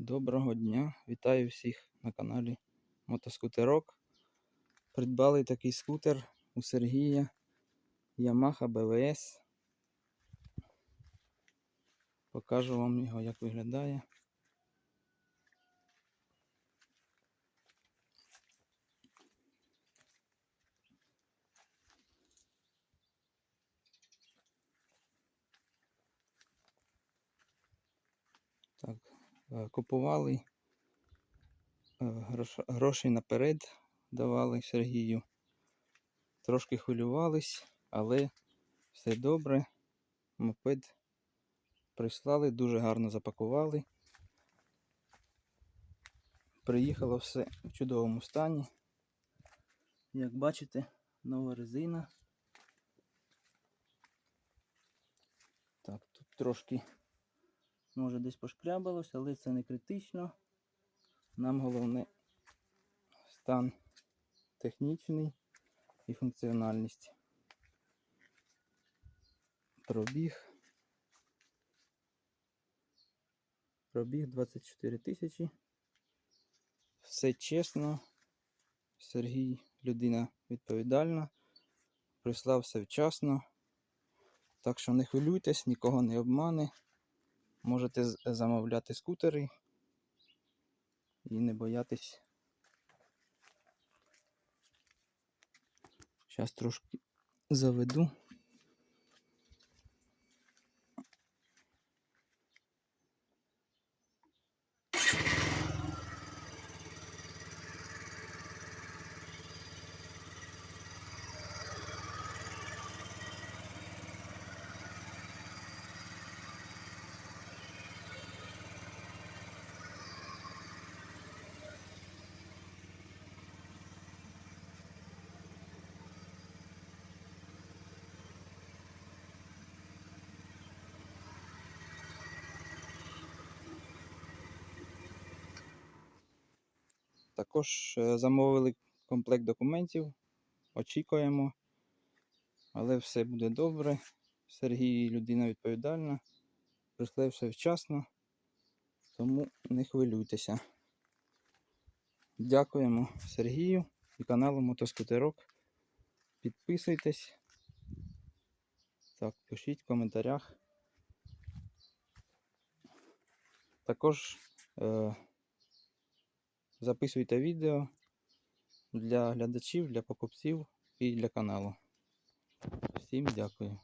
Доброго дня! Вітаю всіх на каналі Мотоскутерок. Придбали такий скутер у Сергія Yamaha BVS. Покажу вам його, як виглядає. Так, купували е, грош- грошей наперед давали Сергію. Трошки хвилювались, але все добре. Мопед прислали, дуже гарно запакували. Приїхало все в чудовому стані. Як бачите, нова резина. Так, тут трошки може десь пошкрябалось, але це не критично. Нам головне стан технічний і функціональність. Пробіг. Пробіг 24 тисячі. Все чесно. Сергій людина відповідальна. Прислав все вчасно. Так що не хвилюйтесь, нікого не обмане. Можете замовляти скутери і не боятись. Зараз трошки заведу. Також е, замовили комплект документів. Очікуємо. Але все буде добре. Сергій людина відповідальна. Прийшли все вчасно. Тому не хвилюйтеся. Дякуємо Сергію і каналу Мотоскутерок. Підписуйтесь. Так, пишіть в коментарях. Також е, записуйте відео для глядачів, для покупців і для каналу. Всім дякую.